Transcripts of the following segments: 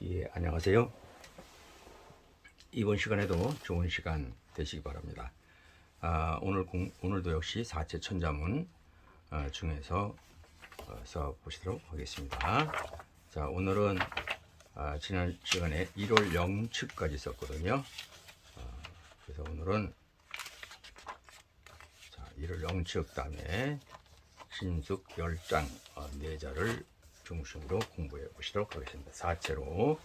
예, 안녕하세요. 이번 시간에도 좋은 시간 되시기 바랍니다. 아, 오늘 공, 오늘도 역시 사체 천자문 어, 중에서 어, 써 보시도록 하겠습니다. 자, 오늘은 아, 지난 시간에 1월 0츠까지 썼거든요. 어, 그래서 오늘은 자, 1월 0츠 다음에 신숙 10장 어, 내자를 중심으로 공부해 보시도록 하겠습니다. 사체로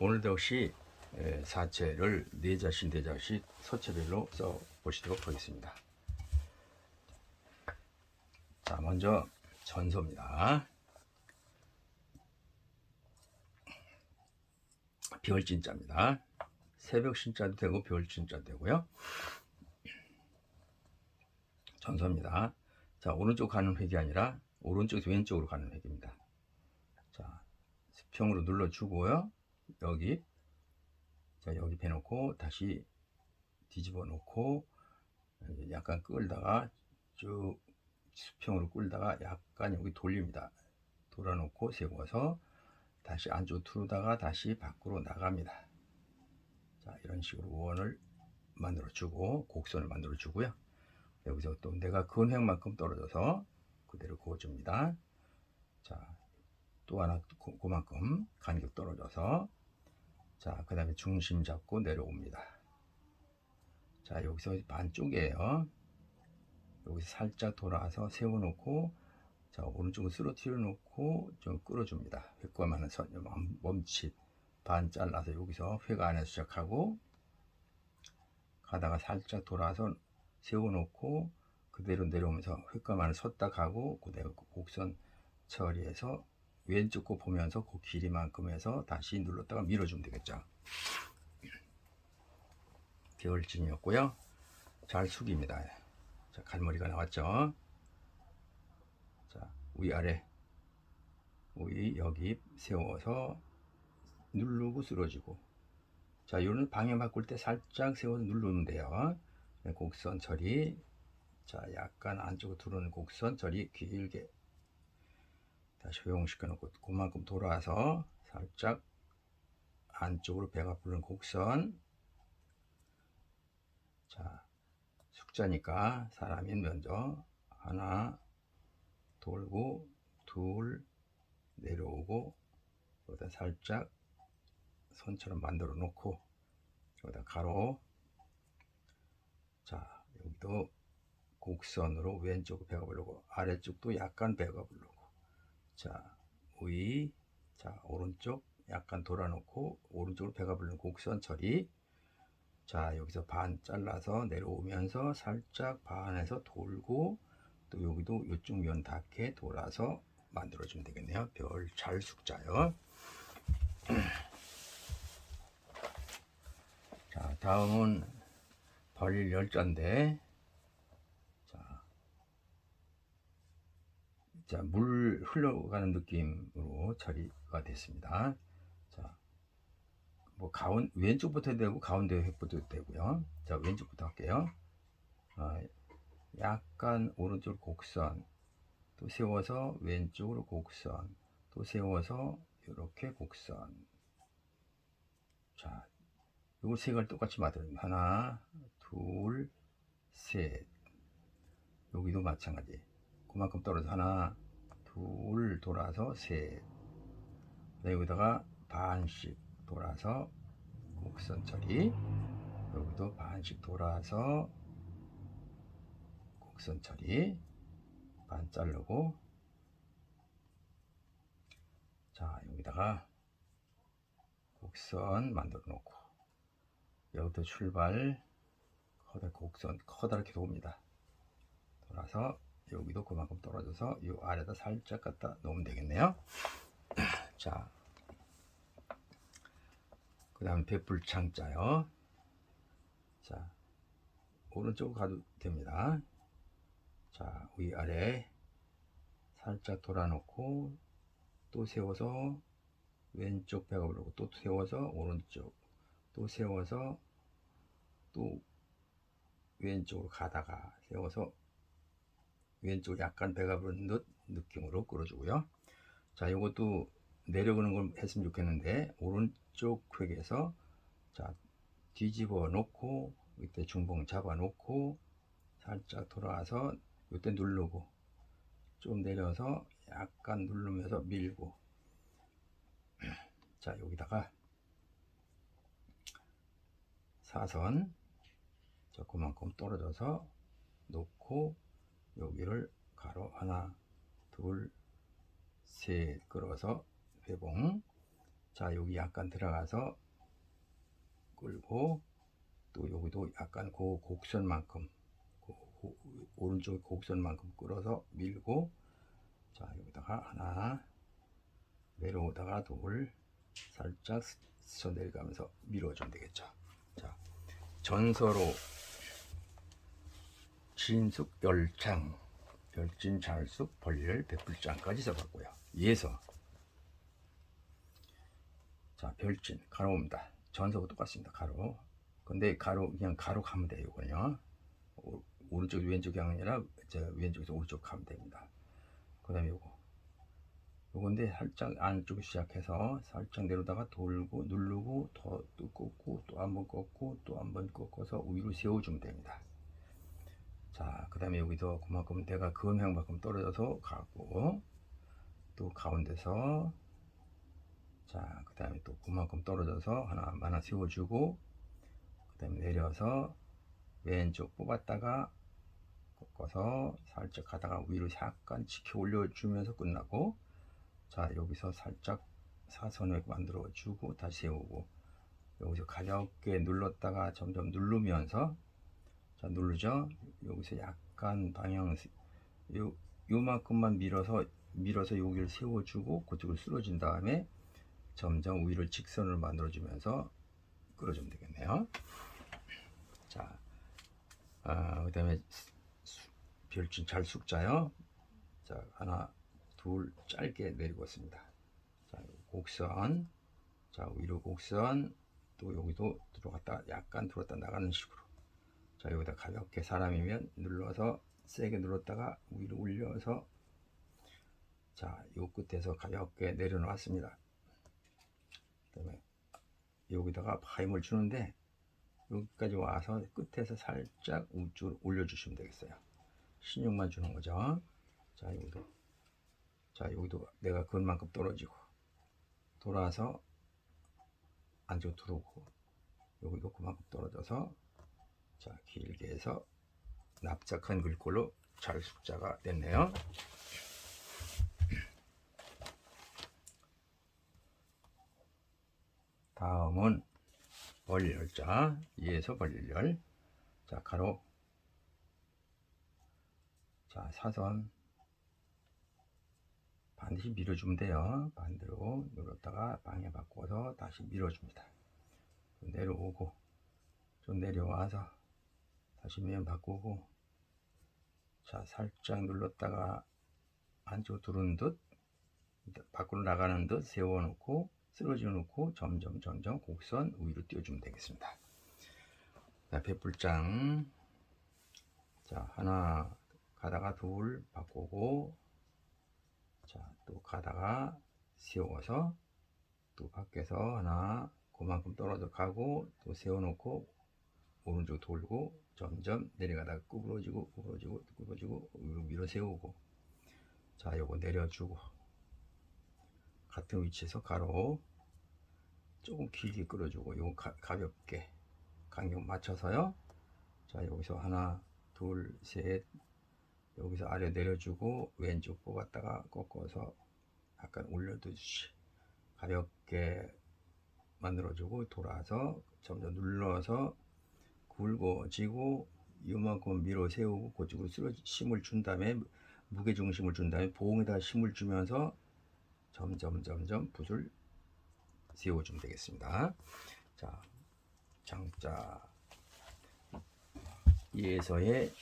오늘도 역시 에, 사체를 네 자씩 네 자씩 서체별로 써 보시도록 하겠습니다. 자, 먼저 전서입니다. 별진자입니다. 새벽 신자도 되고 별진자도 되고요. 전서입니다. 자, 오른쪽 가는 획이 아니라 오른쪽에서 왼쪽으로 가는 획입니다. 자, 수평으로 눌러주고요. 여기, 자, 여기 빼놓고 다시 뒤집어 놓고 약간 끌다가 쭉 수평으로 끌다가 약간 여기 돌립니다. 돌아놓고 세워서 다시 안쪽 틀어다가 다시 밖으로 나갑니다. 자, 이런 식으로 원을 만들어 주고 곡선을 만들어 주고요. 여기서 또 내가 획만큼 떨어져서 그대로 그어줍니다. 자, 또 하나 그- 그만큼 간격 떨어져서 자, 그 다음에 중심 잡고 내려옵니다. 자, 여기서 반쪽이에요. 여기서 살짝 돌아서 세워놓고 자, 오른쪽으로 쓰러뜨려 놓고 좀 끌어줍니다. 멈- 멈칫 반 잘라서 여기서 획 안에서 시작하고 가다가 살짝 돌아서 세워놓고 그대로 내려오면서 획과만을 섰다 가고 그대로 곡선 처리해서 왼쪽 거 보면서 그 길이만큼 해서 다시 눌렀다가 밀어주면 되겠죠. 겨울쯤이었고요. 잘 숙입니다. 자, 갈머리가 나왔죠. 자, 위아래 위 여기 세워서 누르고 쓰러지고 자, 요는 방향 바꿀 때 살짝 세워서 누르면 돼요. 네, 곡선 처리 자, 약간 안쪽으로 들어오는 곡선 처리 길게 다시 회용시켜 놓고 그만큼 돌아서 살짝 안쪽으로 배가 부른 곡선. 자 숙자니까 사람이 먼저 하나 돌고 둘 내려오고 여기다 살짝 선처럼 만들어 놓고 여기다 가로. 자 여기도 곡선으로 왼쪽 배가 부르고 아래쪽도 약간 배가 부르고 자, 위, 자, 오른쪽 약간 돌아놓고 오른쪽으로 배가 부르는 곡선 처리. 자, 여기서 반 잘라서 내려오면서 살짝 반에서 돌고 또 여기도 이쪽 면 닿게 돌아서 만들어주면 되겠네요. 별 잘 숙자요. 자, 다음은 벌 열자인데 자, 자, 물 흘러가는 느낌으로 처리가 됐습니다. 자, 뭐 가운 왼쪽부터 되고 가운데 획부터 되고요. 자, 왼쪽부터 할게요. 어, 약간 오른쪽 곡선 또 세워서 왼쪽으로 곡선 또 세워서 이렇게 곡선 자, 요거 세 개를 똑같이 만들면 하나, 둘, 셋 여기도 마찬가지 그만큼 떨어져 하나 둘 돌아서 셋. 여기다가 반씩 돌아서 곡선 처리. 여기도 반씩 돌아서 곡선 처리. 반 자르고. 자 여기다가 곡선 만들어 놓고. 여기도 출발. 커다 곡선 커다랗게 도웁니다. 돌아서 여기도 그만큼 떨어져서 이 아래다 살짝 갖다 놓으면 되겠네요. 자, 그 다음 배불창자요. 자, 오른쪽으로 가도 됩니다. 자, 위아래 살짝 돌아놓고 또 세워서 왼쪽 배가 오르고 또 세워서 오른쪽 또 세워서 또 왼쪽으로 가다가 세워서 왼쪽 약간 배가 부른 듯 느낌으로 끌어주고요. 자, 이것도 내려오는 걸 했으면 좋겠는데 오른쪽 획에서 자 뒤집어 놓고 이때 중봉 잡아 놓고 살짝 돌아와서 이때 누르고 좀 내려서 약간 누르면서 밀고 자 여기다가 사선 자 그만큼 떨어져서 놓고 여기를 가로 하나 둘 셋 끌어서 회봉. 자 여기 약간 들어가서 끌고 또 여기도 약간 그 곡선만큼 그 고- 오른쪽 곡선만큼 끌어서 밀고 자 여기다가 하나 내려오다가 둘 살짝 스쳐 내려가면서 밀어주면 되겠죠. 자 전서로 진숙 열창 별진 잘숙 벌열 백불장까지 써봤고요. 예서 자 별진 가로입니다. 전서하고 똑같습니다 가로. 근데 가로 그냥 가로 가면 돼요 이거는요. 오- 오른쪽 왼쪽이 아니라 저 왼쪽에서 오른쪽 가면 됩니다. 그 다음에 요거. 요건데 살짝 안쪽 시작해서 살짝 내려다가 돌고 누르고 더 또 꺾고 또 한 번 꺾고 또 한 번 꺾어서 위로 세워주면 됩니다 자 그 다음에 여기서 그만큼 내가 금형만큼 떨어져서 가고 또 가운데서 자 그 다음에 또 그만큼 떨어져서 하나 하나 세워주고 그 다음에 내려서 왼쪽 뽑았다가 꺾어서 살짝 가다가 위로 약간 치켜 올려주면서 끝나고 자 여기서 살짝 사선을 만들어 주고 다시 세우고 여기서 가볍게 눌렀다가 점점 누르면서 자 누르죠. 여기서 약간 방향 요 요만큼만 밀어서 밀어서 여기를 세워주고 그쪽을 쓸어준 다음에 점점 위를 직선을 만들어 주면서 끌어주면 되겠네요. 자 아, 그 다음에 별진 잘 숙자요. 자 하나 둘 짧게 내리고 있습니다. 자 곡선. 자 위로 곡선. 또 여기도 들어갔다 약간 들어갔다 나가는 식으로 자 여기다 가볍게 사람이면 눌러서 세게 눌렀다가 위로 올려서 자 요 끝에서 가볍게 내려놓았습니다 그 다음에 여기다가 파임을 주는데 여기까지 와서 끝에서 살짝 우측으로 올려주시면 되겠어요. 신용만 주는 거죠. 자, 여기도. 자, 여기도 내가 그만큼 떨어지고, 돌아서 안쪽 들어오고, 여기도 그만큼 떨어져서, 자, 길게 해서 납작한 글꼴로 잘 숙자가 됐네요. 다음은 벌열자 2에서 벌열. 자 가로. 자 사선. 반드시 밀어주면 돼요. 반대로 눌렀다가 방향 바꿔서 다시 밀어줍니다. 내려오고 좀 내려와서 다시 면 바꾸고 자 살짝 눌렀다가 안쪽 들어오는 듯 밖으로 나가는 듯 세워놓고 쓰러져 놓고 점점 점점 곡선 위로 띄워주면 되겠습니다. 자, 배불장 자 하나 가다가 둘 바꾸고 자 또 가다가 세워서 또 밖에서 하나 그만큼 떨어져 가고 또 세워놓고 오른쪽 돌고 점점 내려가다가 구부러지고 구부러지고 구부러지고 위로 밀어 세우고 자 요거 내려주고 같은 위치에서 가로 조금 길게 끌어주고 요 가, 가볍게 간격 맞춰서요. 자 여기서 하나 둘 셋 여기서 아래 내려주고 왼쪽 뽑았다가 꺾어서 약간 올려두듯이 가볍게 만들어주고 돌아서 점점 눌러서 굵어지고 이만큼 밀어 세우고 그쪽으로 쓸어 힘을 준 다음에 무게 중심을 준 다음에 보험에다 힘을 주면서 점점 점점 붓을 세워주면 되겠습니다. 자, 장자 예서의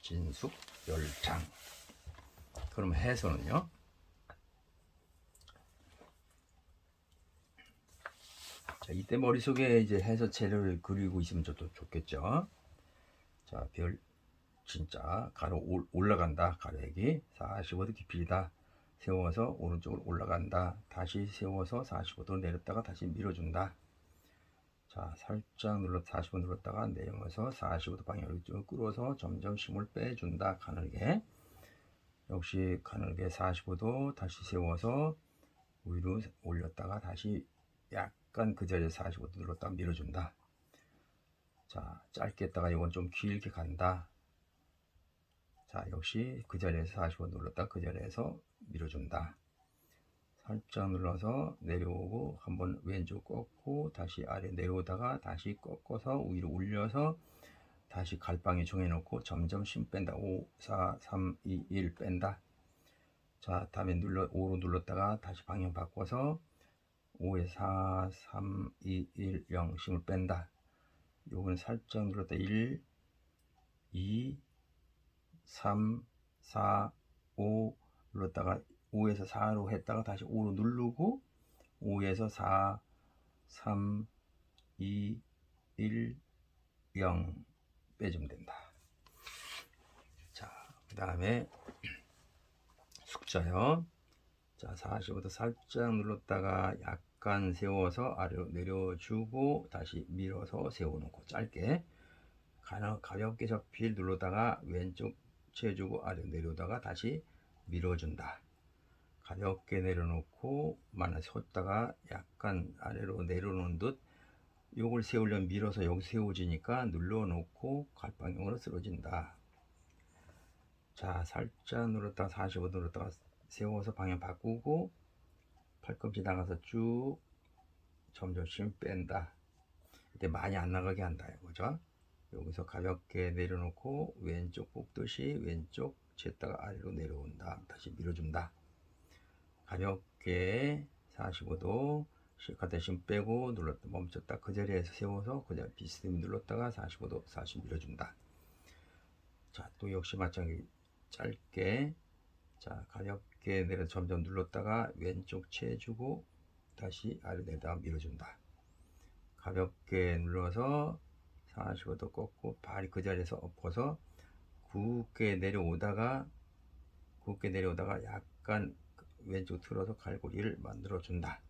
진숙 열장. 그럼 해서는요? 자, 이때 머릿속에 이제 해서체를 그리고 있으면 좀 좋겠죠. 자, 별 진짜 가로 올- 올라간다. 가로액이 45도 깊이다. 세워서 오른쪽으로 올라간다. 다시 세워서 45도 내렸다가 다시 밀어준다. 자, 살짝 눌러 45도 눌렀다가 내려서 45도 방향으로 쭉 끌어서 점점 힘을 빼준다. 가늘게. 역시 가늘게 45도 다시 세워서 위로 올렸다가 다시 약 간 그 자리에 45도 눌렀다가 밀어준다. 자, 짧게 했다가 이건 좀 길게 간다. 자, 역시 그 자리에서 45도 눌렀다. 그 자리에서 밀어준다. 살짝 눌러서 내려오고 한번 왼쪽 꺾고 다시 아래 내려오다가 다시 꺾어서 위로 올려서 다시 갈방에 정해놓고 점점 힘 뺀다. 5, 4, 3, 2, 1 뺀다. 자, 다음에 눌러 5로 눌렀다가 다시 방향 바꿔서 5에 4, 3, 2, 1, 0 힘을 뺀다. 요건 살짝 눌렀다. 1, 2, 3, 4, 5 눌렀다가 5에서 4로 했다가 다시 5로 누르고 5에서 4, 3, 2, 1, 0 빼주면 된다. 자, 그 다음에 숙자요. 자, 45도 살짝 눌렀다가 약 간 세워서 아래로 내려주고 다시 밀어서 세워놓고 짧게 가볍게 접힐 눌러다가 왼쪽 채주고 아래로 내려오다가 다시 밀어준다. 가볍게 내려놓고 만약 섰다가 약간 아래로 내려놓은 듯 요걸 세우려면 밀어서 여기 세워지니까 눌러놓고 갈 방향으로 쓰러진다. 자, 살짝 눌렀다가 45도 눌렀다가 세워서 방향 바꾸고 팔꿈치 나가서 쭉 점점 힘 뺀다. 이때 많이 안 나가게 한다. 이거죠. 여기서 가볍게 내려놓고 왼쪽 뽑듯이 왼쪽 쟀다가 아래로 내려온다. 다시 밀어준다. 가볍게 45도 실컷 힘 빼고 눌렀다 멈췄다 그 자리에서 세워서 그 자리 비스듬히 눌렀다가 45도 40 밀어준다. 자 또 역시 마찬가지 짧게 자 가볍게 내려 점점 눌렀다가 왼쪽 채주고 다시 아래 내다가 밀어준다. 가볍게 눌러서 45도 꺾고 발이 그 자리에서 엎어서 굵게 내려오다가 굵게 내려오다가 약간 왼쪽 틀어서 갈고리를 만들어 준다.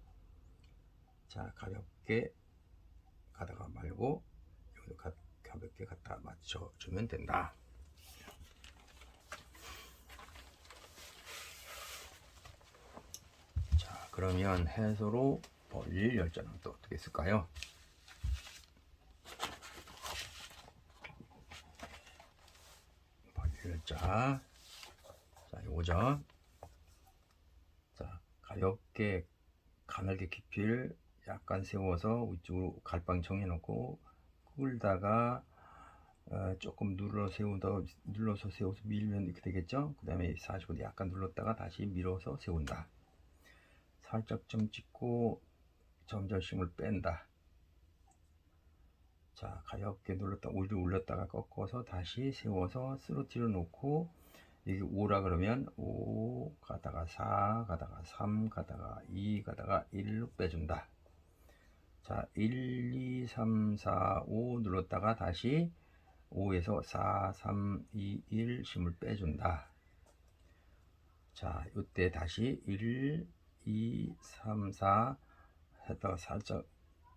자 가볍게 가다가 말고 여기도 가, 가볍게 갖다 맞춰 주면 된다. 자 그러면 해소로 벌릴 열자는 또 어떻게 쓸까요? 벌릴 열자 자 요거죠. 자 가볍게 가늘게 깊이를 약간 세워서 위쪽으로 갈방 정해놓고 끌다가 어, 조금 눌러 세우다 눌러서 세워서 밀면 이렇게 되겠죠 그 다음에 45도 약간 눌렀다가 다시 밀어서 세운다 살짝 좀 찍고 점점 힘을 뺀다 자 가볍게 눌렀다 위로 올렸다가 꺾어서 다시 세워서 쓰러뜨려 놓고 이게 5라 그러면 5 가다가 4 가다가 3 가다가 2 가다가 1로 빼준다 자, 1, 2, 3, 4, 5 눌렀다가 다시 5에서 4, 3, 2, 1 힘을 빼준다. 자, 이때 다시 1, 2, 3, 4 했다가 살짝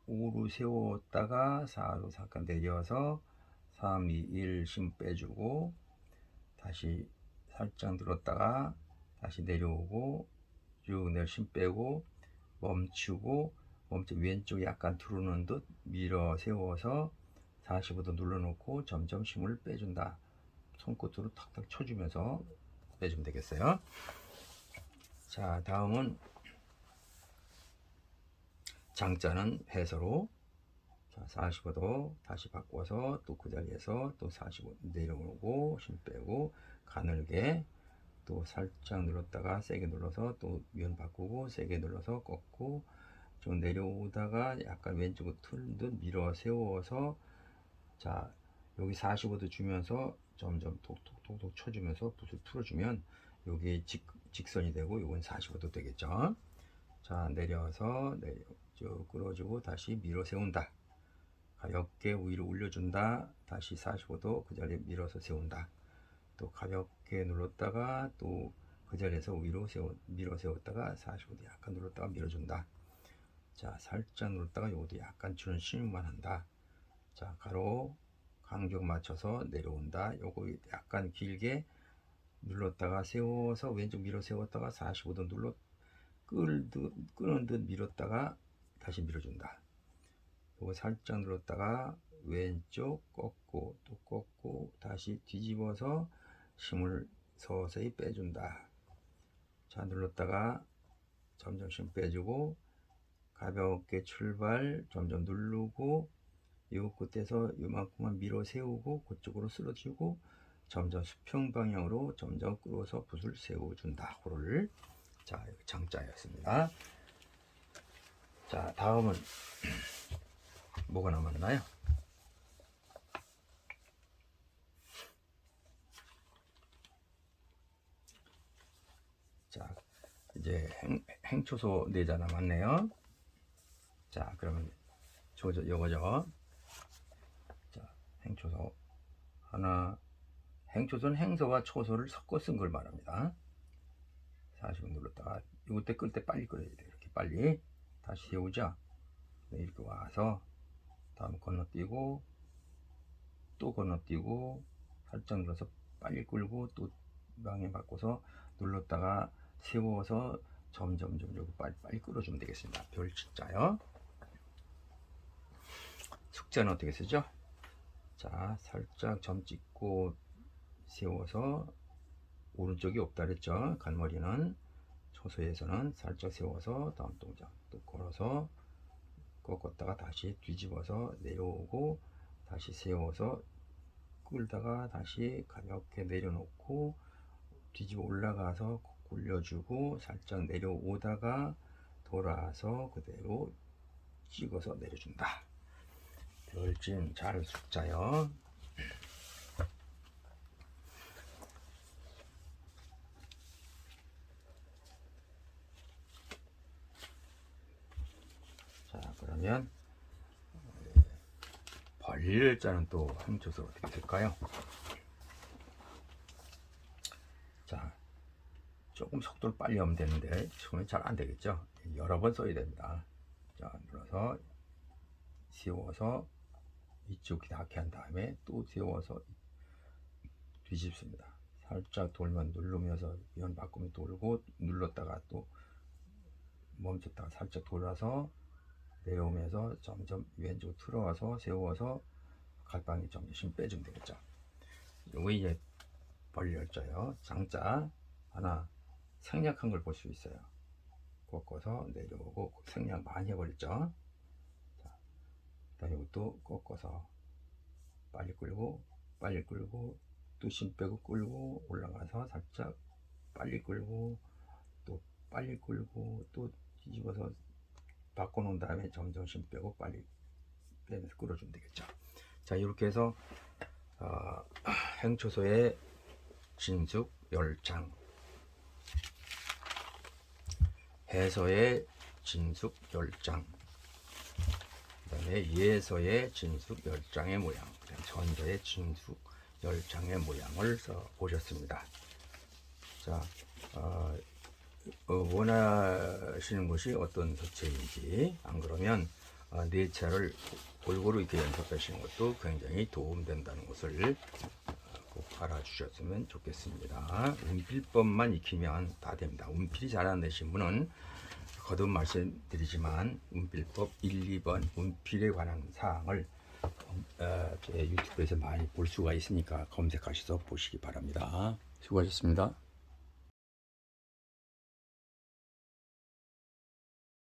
5로 세웠다가 4로 잠깐 내려서 3, 2, 1 힘 빼주고 다시 살짝 들었다가 다시 내려오고 쭉 내려 힘 빼고 멈추고 멈춰 왼쪽 약간 두르는 듯 밀어 세워서 45도 눌러놓고 점점 힘을 빼준다. 손끝으로 탁탁 쳐주면서 빼주면 되겠어요. 자, 다음은 장자는 해서로 자, 45도 다시 바꿔서 또 그 자리에서 또 45도 내려오고 힘 빼고 가늘게 또 살짝 눌렀다가 세게 눌러서 또 면 바꾸고 세게 눌러서 꺾고 좀 내려오다가 약간 왼쪽으로 틀듯 밀어 세워서 자 여기 45도 주면서 점점 톡톡톡톡 쳐주면서 붓을 풀어주면 여기 직, 직선이 되고 이건 45도 되겠죠? 자 내려서 내려 쭉 끌어주고 다시 밀어 세운다 가볍게 위로 올려준다 다시 45도 그 자리에 밀어서 세운다 또 가볍게 눌렀다가 또그그 자리에서 위로 세워 밀어 세웠다가 45도 약간 눌렀다가 밀어준다. 자 살짝 눌렀다가 요것도 약간 주는 신용만 한다. 자 가로 간격 맞춰서 내려온다. 요거 약간 길게 눌렀다가 세워서 왼쪽 밀어 세웠다가 45도 눌러 끌 듯 끄는 듯 밀었다가 다시 밀어준다. 요거 살짝 눌렀다가 왼쪽 꺾고 또 꺾고 다시 뒤집어서 힘을 서서히 빼준다. 자 눌렀다가 점점 힘 빼주고 가볍게 출발 점점 누르고 요 끝에서 요만큼만 밀어 세우고 그쪽으로 쓸어주고 점점 수평 방향으로 점점 끌어서 붓을 세워준다. 호를 자 장자였습니다. 자 다음은 뭐가 남았나요? 자 이제 행, 행초소 네자 남았네요. 자 그러면 저저 요거죠. 자 행초소 하나 행초소는 행소와 초소를 섞어 쓴 걸 말합니다. 40 눌렀다가 이때 끌 때 빨리 끌어야 돼 이렇게 빨리 다시 세우자 네, 이렇게 와서 다음 건너뛰고 또 건너뛰고 살짝 눌러서 빨리 끌고 또 방향 바꿔서 눌렀다가 세워서 점점 점점 빨리 빨리 끌어주면 되겠습니다. 별 진짜요. 숙제는 어떻게 쓰죠? 자 살짝 점 찍고 세워서 오른쪽이 없다 그랬죠. 갈머리는 초소에서는 살짝 세워서 다음 동작 또 걸어서 꺾었다가 다시 뒤집어서 내려오고 다시 세워서 끌다가 다시 가볍게 내려놓고 뒤집어 올라가서 굴려주고 살짝 내려오다가 돌아서 그대로 찍어서 내려준다. 별진 잘 숙자요. 자 그러면 벌일자는 또 한조서 어떻게 될까요? 자 조금 속도를 빨리 하면 되는데 처음에 잘안 되겠죠? 여러 번 써야 됩니다. 자 눌러서 세워서 이쪽 닿게 한 다음에 또 세워서 뒤집습니다. 살짝 돌면 누르면서 면 바꾸면 돌고 눌렀다가 또 멈췄다가 살짝 돌아서 내려오면서 점점 왼쪽 틀어와서 세워서 갈방이 힘 빼주면 되겠죠. 요거 이제 벌려져요. 장자 하나 생략한 걸 볼 수 있어요. 꺾어서 내려오고 생략 많이 해버렸죠. 자, 이것도 꺾어서 빨리 끌고 빨리 끌고 또힘 빼고 끌고 올라가서 살짝 빨리 끌고 또 빨리 끌고 또 뒤집어서 바꿔놓은 다음에 점점 힘 빼고 빨리 빼면서 끌어주면 되겠죠. 자 이렇게 해서 어, 행초소의 진숙 열장 해서의 진숙 열장 그 다음에 예서의 진숙 열장의 모양 그다음 전서의 진숙 열장의 모양을 써 보셨습니다. 자 어, 어, 원하시는 것이 어떤 색채인지 안 그러면 어, 네 차를 골고루 이렇게 연습하시는 것도 굉장히 도움된다는 것을 어, 꼭 알아주셨으면 좋겠습니다. 운필법만 익히면 다 됩니다. 운필이 잘안 되신 분은 거듭 말씀드리지만 운필법 1, 2번 운필에 관한 사항을 어, 제 유튜브에서 많이 볼 수가 있으니까 검색하셔서 보시기 바랍니다. 수고하셨습니다.